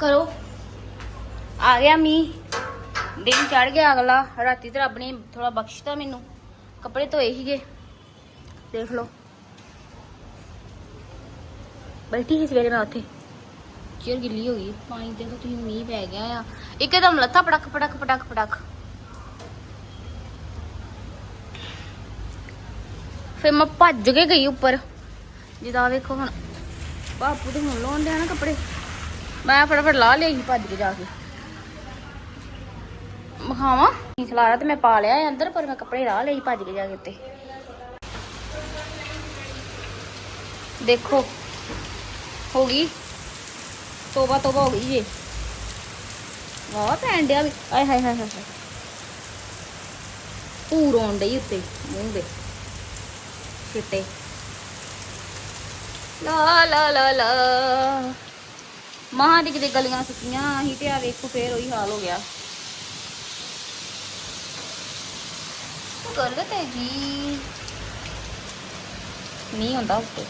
ਕਰੋ। ਆ ਗਿਆ ਮੀਂਹ। ਦਿਨ ਚੜ ਗਿਆ ਅਗਲਾ। ਰਾਤੀ ਤੇ ਰੱਬ ਨੇ ਥੋੜਾ ਬਖਸ਼ਤਾ ਮੈਨੂੰ। ਕੱਪੜੇ ਧੋਏ ਸੀਗੇ। ਦੇਖ ਲਓ। ਬੈਠੀ ਸੀ ਸਵੇਰੇ ਮੈਂ ਉੱਥੇ ਚੇਅਰ ਗਿੱਲੀ ਹੋ ਗਈ। ਪਾਣੀ ਦੇਖੋ ਤੁਸੀਂ ਮੀਂਹ ਪੈ ਗਿਆ ਆ। ਇੱਕਦਮ ਲੱਥਾ ਪੜਕ ਪੜਕ ਪੜਕ ਪੜਕ ਫਿਰ ਮੈਂ ਭੱਜ ਕੇ ਗਈ ਉੱਪਰ। ਜਿੱਦਾਂ ਵੇਖੋ ਹੁਣ। ਬਾਪੂ ਤੇ ਹੁਣ ਲਾਉਣ ਡਿਆ ਨਾ ਕੱਪੜੇ। ਮੈਂ ਫਟਾਫਟ ਲਾ ਲਿਆ ਸੀ ਭੱਜ ਕੇ ਜਾ ਕੇ। ਮਖਾਵਾ ਖਲਾਰਾ ਤੇ ਮੈਂ ਪਾ ਲਿਆ ਅੰਦਰ, ਪਰ ਮੈਂ ਕੱਪੜੇ ਲਾ ਲਏ ਭੱਜ ਕੇ ਜਾ ਕੇ ਉੱਤੇ। ਦੇਖੋ, ਹੋ ਗਈ। ਤੋਬਾ ਤੋਬਾ ਹੋ ਗਈ ਜੇ ਵਾਹ ਪੈਣ ਡਿਆ ਵੀ। ਆਏ ਹਾਏ ਹਾਏ ਹਾਏ ਪੂਰ ਆਉਣ ਡਈ ਉੱਤੇ, ਮੂੰਹ ਦੇ। ਚਿੱਟੇ। ਲਾ ਲਾ ਲਾ ਲਾ। ਮਾਂ ਦੀ ਕਿਤੇ ਗਲੀਆਂ ਸੁੱਕੀਆਂ ਸੀ ਤੇ ਆ ਵੇਖੋ ਫੇਰ ਉਹੀ ਹਾਲ ਹੋ ਗਿਆ। ਕਰ ਤੇ ਜੀ। ਨਹੀਂ ਹੁੰਦਾ ਉੱਤੇ।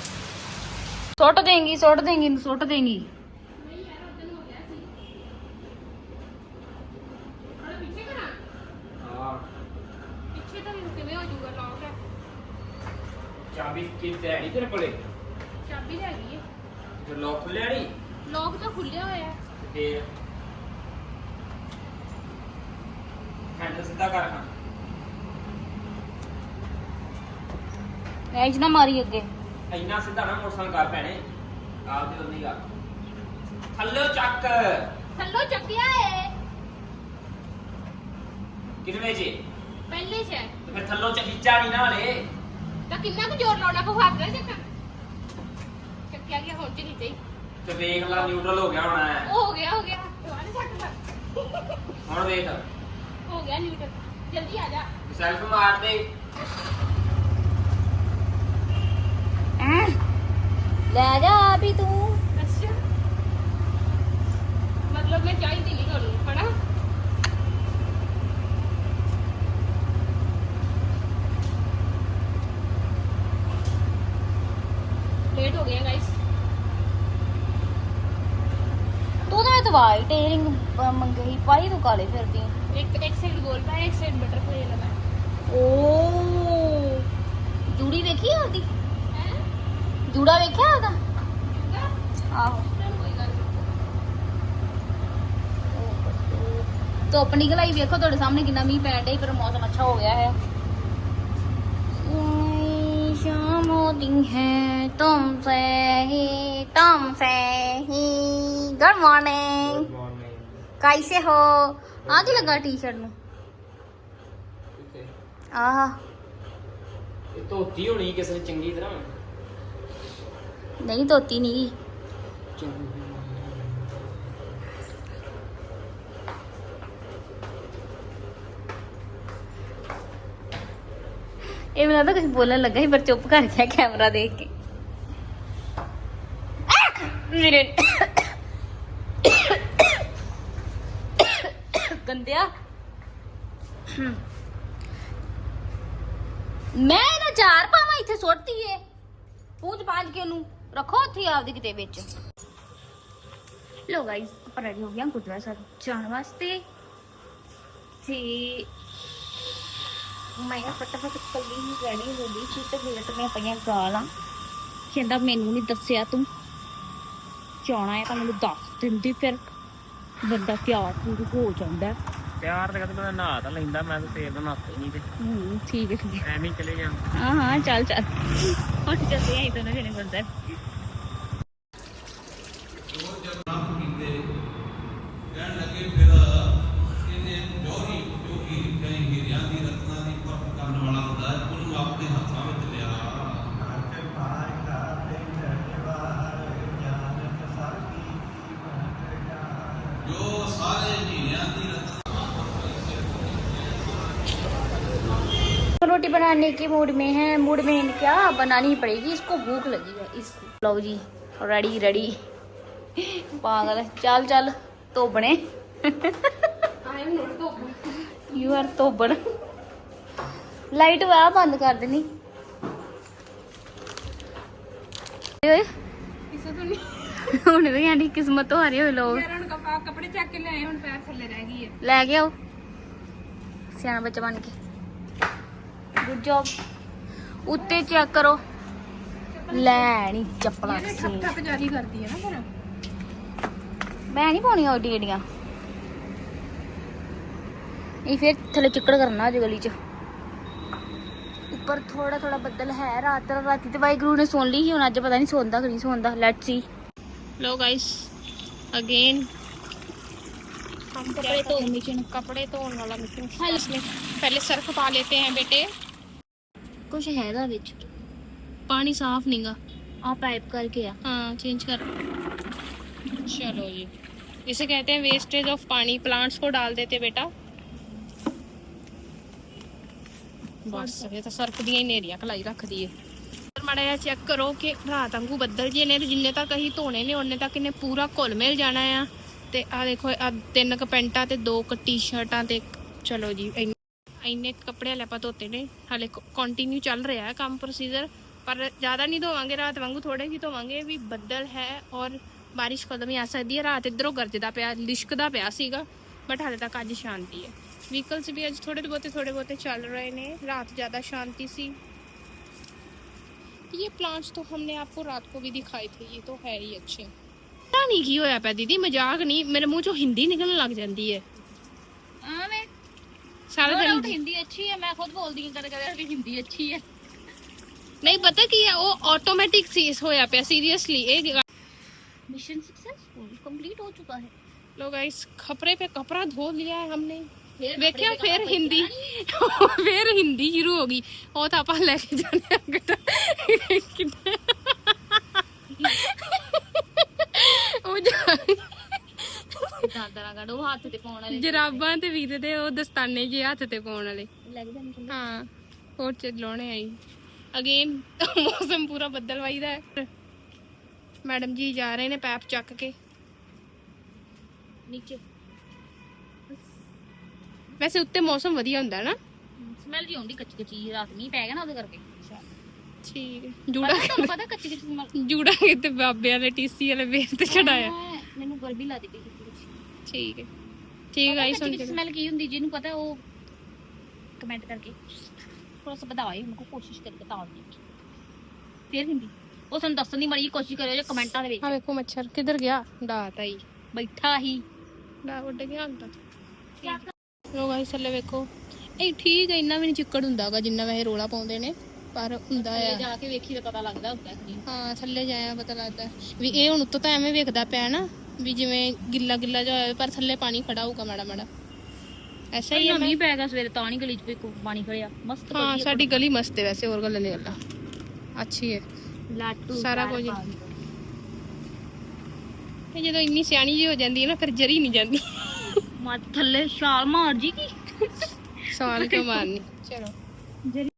ਸੁੱਟ ਦੇਂਗੀ ਸੁੱਟ ਦੇਂਗੀ ਸੁੱਟ ਦੇਂਗੀ। ਹਾਂ। ਪਿੱਛੇ ਤਾਂ ਕਿਵੇਂ ਹੋ ਜਾਊਗਾ ਲੌਕ ਹੈ। ਚਾਬੀ ਕੀ ਤੇ ਨਹੀਂ ਤੇਰੇ ਕੋਲੇ? ਚਾਬੀ ਲੈ ਗਈ ਹੈ ਤੇ ਲੋਕ ਖੁੱਲਿਆ ਨਹੀਂ ਲੌਕ ਤਾਂ ਖੁੱਲਿਆ ਹੋਇਆ ਹੈ ਤੇ ਹੈਂਡਲ ਸਿੱਧਾ ਕਰ ਹਾਂ। ਐਜ ਨਾ ਮਾਰੀ ਅੱਗੇ। ਇੰਨਾ ਸਿੱਧਾ ਨਾ ਮੋਟਰਸਾਈਕਲ ਕਰ ਭੈਣੇ। ਆਪ ਦੀ ਉਨੀ ਕਰ ਥੱਲੇ ਚੱਕ। ਥੱਲੋਂ ਚੱਕਿਆ ਹੈ ਕਿੰਨੇ ਜੇ? ਪਹਿਲੇ ਚ ਹੈ। ਤੇ ਫਿਰ ਥੱਲੋਂ ਚਕੀਚਾ ਨਹੀਂ ਨਾ ਹਲੇ। ਤਾਂ ਕਿੰਨਾ ਕੁ ਜ਼ੋਰ ਲਾਉਣਾ ਪਊ ਹੱਥ ਨਾਲ ਚੱਕਾ ਚੱਕਿਆ ਗਿਆ ਹੁਣ ਚ ਨਹੀਂ ਚਾਹੀ ਤੇ ਵੇਖ ਲਾ ਨਿਊਟਰਲ ਹੋ ਗਿਆ ਹੋਣਾ ਹੈ। ਹੋ ਗਿਆ ਹੋ ਗਿਆ। ਦੁਬਾਰਾ ਚੱਕ ਲੈ ਹੁਣ ਵੇਖ। ਹੋ ਗਿਆ ਨਿਊਟਨ ਜਲਦੀ ਆ ਜਾ। ਸੈਲਫ ਮਾਰ ਦੇ। ਲੈ ਜਾ ਵੀ ਤੂੰ। ਅੱਛਾ। ਮਤਲਬ ਮੈਂ ਚਾਹੀਦੀ ਨਹੀਂ ਤੁਹਾਨੂੰ ਹਨਾ? ਲੇਟ ਹੋ ਗਿਆ ਗਾਇਸ ਤੂੰ ਤਾਂ ਇਹ ਵਾਈਟ ਏਰਿੰਗ ਮੰਗਈ ਪਾਈ ਤੂੰ ਕਾਲੇ ਫਿਰਦੀ ਇੱਕ ਇੱਕ ਸਾਈਡ ਗੋਲ ਪਾ ਇੱਕ ਸਾਈਡ ਬਟਰ ਪਾ ਲਗਾ ਓ ਜੂੜੀ ਵੇਖੀ ਆਉਂਦੀ ਜੂੜਾ ਵੇਖਿਆ ਉਹਦਾ? ਆਹੋ। ਧੁੱਪ ਨਿਕਲਾਈ ਵੇਖੋ ਤੁਹਾਡੇ ਸਾਹਮਣੇ ਕਿੰਨਾ ਮੀਂਹ ਪੈਣ ਡਿਆ ਪਰ ਮੌਸਮ ਅੱਛਾ ਹੋ ਗਿਆ ਹੈ। ਸ਼ਾਮ ਹੋਦੀ ਹੈ ਤੁਮ ਸੇ ਤੁਮ ਸੇ गुड मॉर्निंग कैसे हो? आगे लगा टी शर्ट में नहीं धोती तो नहीं ये मेरा तो कुछ बोलने लगा ही पर चुप कर गया कैमरा देख के। ਗੰਦਿਆ। ਮੈਂ ਨਾ ਚਾਰ ਪਾਵਾਂ ਇੱਥੇ ਸੁੱਟਤੀ ਏ। ਪੂੰਝ ਪਾਂਝ ਕੇ ਉਹਨੂੰ ਰੱਖੋ ਉੱਥੇ ਆਪਦੇ ਕਿਤੇ ਵਿੱਚ। ਲੋ ਗਾਇਸ ਆਪਾਂ ਰੈਡੀ ਹੋ ਗਏ ਹਾਂ ਗੁਰਦੁਆਰਾ ਸਾਹਿਬ ਜਾਣ ਵਾਸਤੇ। ਤੇ ਮੈਂ ਫਟਾਫਟ ਕੱਲੀ ਹੀ ਰੈਡੀ ਹੋ ਗਈ ਸੀ ਤੇ ਬੁਲਟ ਦੀਆਂ ਪਈਆਂ ਗਾਲਾਂ ਕਹਿੰਦਾ ਮੈਨੂੰ ਨਹੀਂ ਦੱਸਿਆ ਤੂੰ। ਜਾਣਾ ਹੈ ਤਾਂ ਮੈਨੂੰ ਦੱਸ ਦਿੰਦੀ ਫਿਰ। ਬੰਦਾ ਤਿਆਰ ਪੂਰ ਹੋ ਜਾਂਦਾ। ਪਿਆਰ ਤੇ ਕਦੇ ਨਹਾ ਤਾਂ ਲੈਂਦਾ ਮੈਂ ਤਾਂ ਸੇਰ ਦਾ ਨਹਾਤਾ ਨਹੀਂ ਤੇ। ਹੂੰ ਠੀਕ ਹੈ। ਠੀਕ ਹੈ ਐਵੇਂ ਹੀ ਚਲੇ ਜਾਂ ਹਾਂ ਹਾਂ ਚੱਲ ਚੱਲ। ਉੱਠ ਚੱਲਦੇ ਆਂ ਦੋਨੋਂ ਜਣੇ ਬੰਦਾ। रोटी बनाने के मूड में है मूड में क्या बनानी ही पड़ेगी इसको भूख लगी है इसको लो जी रेडी रेडी पागल चल चल ਧੋਬਣੇ I am not the you are ਧੋਬਣ light ਵਾ ਬੰਦ ਕਰ ਦੇਣੀ ਓਏ ਕਿਸੇ ਤੋਂ ਨਹੀਂ ਹੁਣ ਵੀ ਆਂਦੀ ਕਿਸਮਤ ਤੋਂ ਹਾਰੇ ਹੋਏ ਲੋਕ ਯਾਰਾਂ ਨੂੰ ਕਪਾ ਆ ਕੱਪੜੇ ਚੱਕ ਕੇ ਲਿਆਏ ਹੁਣ ਪੈਰ ਥੱਲੇ ਰਹਿ ਗਈ ਹੈ ਲੈ ਕੇ ਆਓ ਸਿਆਣਾ ਬੱਚਾ ਬਣ ਕੇ ਗੁੱਡ ਜੌਬ ਉੱਤੇ ਚੈੱਕ ਕਰੋ ਲੈ ਨਹੀਂ ਚੱਪਲਾਂ ਇਹਨੇ ਠੱਪ ਸੀ ਠੱਪ ਜਾਰੀ ਕਰਦੀ ਹੈ ਨਾ ਫਿਰ ਮੈਂ ਨਹੀਂ ਪਾਉਣੀਆਂ ਓਡੀ ਏਡੀਆਂ ਇਹ ਫਿਰ ਥੱਲੇ ਚਿੱਕੜ ਕਰਨਾ ਅੱਜ ਗਲੀ ਚ ਉੱਪਰ ਥੋੜਾ ਥੋੜਾ ਬੱਦਲ ਹੈ ਰਾਤ ਰਾਤੀ ਤੇ ਵਾਹਿਗੁਰੂ ਨੇ ਸੁਣ ਲਈ ਸੀ ਹੁਣ ਅੱਜ ਪਤਾ ਨਹੀਂ ਸੌਂਦਾ ਕਿ ਨਹੀਂ ਸੌਂਦਾ let's see low guys again हम कपड़े धो मशीन कपड़े धोने वाला मशीन हेलो। इसमें पहले सर्फ पा लेते हैं बेटे ਕੁਝ ਹੈਗਾ ਵਿੱਚ पानी साफ नहींगा ਆ ਪਾਈਪ ਕਰਕੇ ਆ हाँ चेंज कर चलो जी इसे कहते हैं वेस्टेज ऑफ पानी प्लांट्स को डाल देते बेटा ਬਸ ਇਹ ਤਾਂ ਸਰਫ ਦੀਆਂ ਹੀ ਨੇਰੀਆਂ ਖਲਾਈ ਰੱਖਦੀ ਏ ਮਾੜਾ ਜਿਹਾ ਚੈੱਕ ਕਰੋ ਕਿ ਰਾਤ ਵਾਂਗੂ ਬੱਦਲ ਜੇ ਨੇ ਤੇ ਜਿੰਨੇ ਤੱਕ ਅਸੀਂ ਧੋਣੇ ਨੇ ਉਹਨੇ ਤੱਕ ਇਹਨੇ ਪੂਰਾ ਘੁਲ ਮਿਲ ਜਾਣਾ ਆ ਤੇ ਆ ਦੇਖੋ ਆ ਤਿੰਨ ਕ ਪੈਂਟਾਂ ਤੇ ਦੋ ਕ ਟੀ-ਸ਼ਰਟਾਂ ਤੇ ਚਲੋ ਜੀ ਇੰਨੇ इन्ने कपड़े हाले आप धोते ने हाले कॉन्टीन्यू चल रहा है काम प्रोसीजर पर ज़्यादा नहीं धोवे रात वागू थोड़े ही धोवे भी बदल है और बारिश कदम ही आ सकती है रात इधरों गरजदा पाया लिशकता पाया बट हाले तक अज शांति है वहीकल्स भी अच्छे थोड़े बहुत थोड़े बहुते चल रहे हैं रात ज़्यादा शांति सी ये प्लांट्स तो हमने आपको रात को भी दिखाए थे ये तो है ही अच्छे पता नहीं की होया पा दीदी मज़ाक नहीं मेरे मुँह चो हिंदी निकलने लग जाती है सारा दिन हिंदी। अच्छी है मैं खुद बोलदी हूँ कदे हिंदी अच्छी है। नहीं पता की है वो ऑटोमेटिक सीज होया पे सीरियसली एक मिशन सक्सेसफुल कंप्लीट हो चुका है। लोग इस खपरे पे कपड़ा धो लिया है हमने। देखियो फिर हिंदी। फिर हिंदी शुरू होगी। और था तो लेके जाने ਦਾਦਾ ਗੜੋ ਹੱਥ ਤੇ ਪਾਉਣ ਵਾਲੇ। ਜਰਾਬਾਂ ਤੇ ਵੀਰੇ ਦੇ ਉਹ ਦਸਤਾਨੇ ਜੇ ਹੱਥ ਤੇ ਪਾਉਣ ਵਾਲੇ। ਹਾਂ ਹੋਰ ਚ ਲਾਉਣੇ ਆਈ। ਅਗੇਨ ਮੌਸਮ ਪੂਰਾ ਬੱਦਲਵਾਈ ਦਾ ਹੈ। ਮੈਡਮ ਜੀ ਜਾ ਰਹੇ ਨੇ ਪੈਪ ਚੱਕ ਕੇ। ਨੀਚੇ। ਵੈਸੇ ਉੱਤੇ ਮੌਸਮ ਵਧੀਆ ਹੁੰਦਾ ਨਾ। ਸਮੈਲ ਜੀ ਆਉਂਦੀ ਕੱਚੀ ਕੱਚੀ ਰਾਤ ਮੀਂਹ ਪੈ ਗਿਆ ਨਾ ਉਹਦੇ ਕਰਕੇ। ਠੀਕ ਹੈ। ਜੂੜਾ ਜੂੜਾ ਤੁਹਾਨੂੰ ਪਤਾ ਕੱਚੀ ਕੱਚੀ ਸਮੈਲ ਜੂੜਾ ਕਿਤੇ ਬਾਬੇ ਵਾਲੇ ਟੀਸੀ ਵਾਲੇ ਬੇਸ ਤੇ ਚੜਾਇਆ। ਮੈਨੂੰ ਗਰਮੀ ਲੱਗਦੀ ਪਈ ਠੀਕ ਹੈ। ਠੀਕ ਹੈ ਸੁਣ ਕੇ। ਸਮੈਲ ਕੀ ਹੁੰਦੀ ਜਿਹਨੂੰ ਪਤਾ ਉਹ ਕਮੈਂਟ ਕਰਕੇ। ਥੋੜਾ ਸਾ ਬਤਾਓ ਉनको ਕੋਸ਼ਿਸ਼ ਕਰਕੇ ਬਤਾਉਣ ਦੀ। ਫਿਰ ਹਿੰਦੀ। ਉਹ ਸਾਨੂੰ ਦੱਸਣ ਦੀ ਮੜੀ ਕੋਸ਼ਿਸ਼ ਕਰਿਓ ਜੇ ਕਮੈਂਟਾਂ ਦੇ ਵਿੱਚ। ਆ ਵੇਖੋ ਮੱਛਰ ਕਿੱਧਰ ਗਿਆ? ਡਾਤ ਆਈ। ਬੈਠਾ ਹੀ। ਡਾ ਉੱਡ ਗਿਆ ਹੁੰਦਾ ਲੋ ਗਾਇਸ ਥੱਲੇ ਵੇਖੋ। ਇਹ ਠੀਕ ਹੈ ਇੰਨਾ ਵੀ ਨਹੀਂ ਚਿੱਕੜ ਹੁੰਦਾਗਾ ਜਿੰਨਾ ਵੈਸੇ ਰੋਲਾ ਪਾਉਂਦੇ ਨੇ ਪਰ ਹੁੰਦਾ ਆ। ਜਾ ਕੇ ਵੇਖੀ ਤਾਂ ਪਤਾ ਲੱਗਦਾ ਹੁੰਦਾ ਹਾਂ ਥੱਲੇ ਜਾਇਆ ਪਤਾ ਲੱਗਦਾ। ਵੀ ਇਹ ਹੁਣ ਉੱਤੋਂ ਤਾਂ ਐਵੇਂ ਵੇਖਦਾ ਪਿਆ ਨਾ। ਵੀ ਜਿਵੇਂ ਗਿੱਲਾ ਗਿੱਲਾ ਜਿਹਾ ਹੋਇਆ ਪਰ ਥੱਲੇ ਪਾਣੀ ਖੜਾ ਹੋਊਗਾ ਮਾੜਾ ਮਾੜਾ। ਐਸਾ ਹੀ ਮੀਂਹ ਪੈ ਗਿਆ ਸਵੇਰੇ ਤਾਂ ਨਹੀਂ ਗਲੀ ਚ ਕੋਈ ਪਾਣੀ ਖੜਿਆ। ਮਸਤ ਹਾਂ ਸਾਡੀ ਗਲੀ ਮਸਤ ਹੈ ਵੈਸੇ ਹੋਰ ਗੱਲਾਂ ਨਹੀਂ ਗੱਲਾਂ ਅੱਛੀ ਹੈ। ਲਾਟੂ ਸਾਰਾ ਕੁਝ। ਇਹ ਜਦੋਂ ਇੰਨੀ ਸਿਆਣੀ ਜੀ ਹੋ ਜਾਂਦੀ ਹੈ ਨਾ ਫਿਰ ਜਰੀ ਨਹੀਂ ਜਾਂਦੀ। ਮਾ ਥੱਲੇ ਛਾਲ ਮਾਰ ਜੀ ਕੀ? ਸਵਾਲ ਕਿਉਂ ਮਾਰਨੀ? ਚਲੋ।